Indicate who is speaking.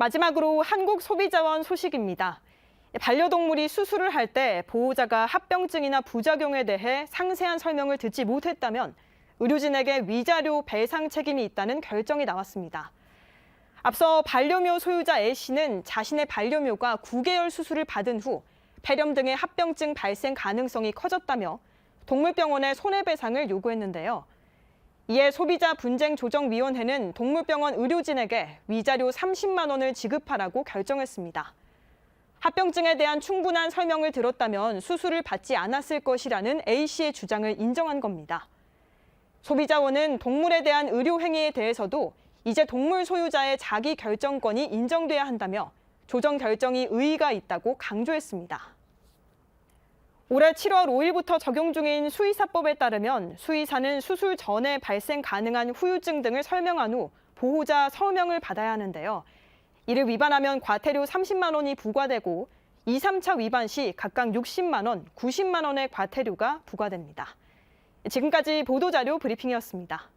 Speaker 1: 마지막으로 한국 소비자원 소식입니다. 반려동물이 수술을 할 때 보호자가 합병증이나 부작용에 대해 상세한 설명을 듣지 못했다면 의료진에게 위자료 배상 책임이 있다는 결정이 나왔습니다. 앞서 반려묘 소유자 A 씨는 자신의 반려묘가 9개월 수술을 받은 후 폐렴 등의 합병증 발생 가능성이 커졌다며 동물병원에 손해배상을 요구했는데요. 이에 소비자 분쟁 조정위원회는 동물병원 의료진에게 위자료 30만 원을 지급하라고 결정했습니다. 합병증에 대한 충분한 설명을 들었다면 수술을 받지 않았을 것이라는 A 씨의 주장을 인정한 겁니다. 소비자원은 동물에 대한 의료 행위에 대해서도 이제 동물 소유자의 자기 결정권이 인정돼야 한다며 조정 결정이 의의가 있다고 강조했습니다. 올해 7월 5일부터 적용 중인 수의사법에 따르면 수의사는 수술 전에 발생 가능한 후유증 등을 설명한 후 보호자 서명을 받아야 하는데요. 이를 위반하면 과태료 30만 원이 부과되고 2, 3차 위반 시 각각 60만 원, 90만 원의 과태료가 부과됩니다. 지금까지 보도자료 브리핑이었습니다.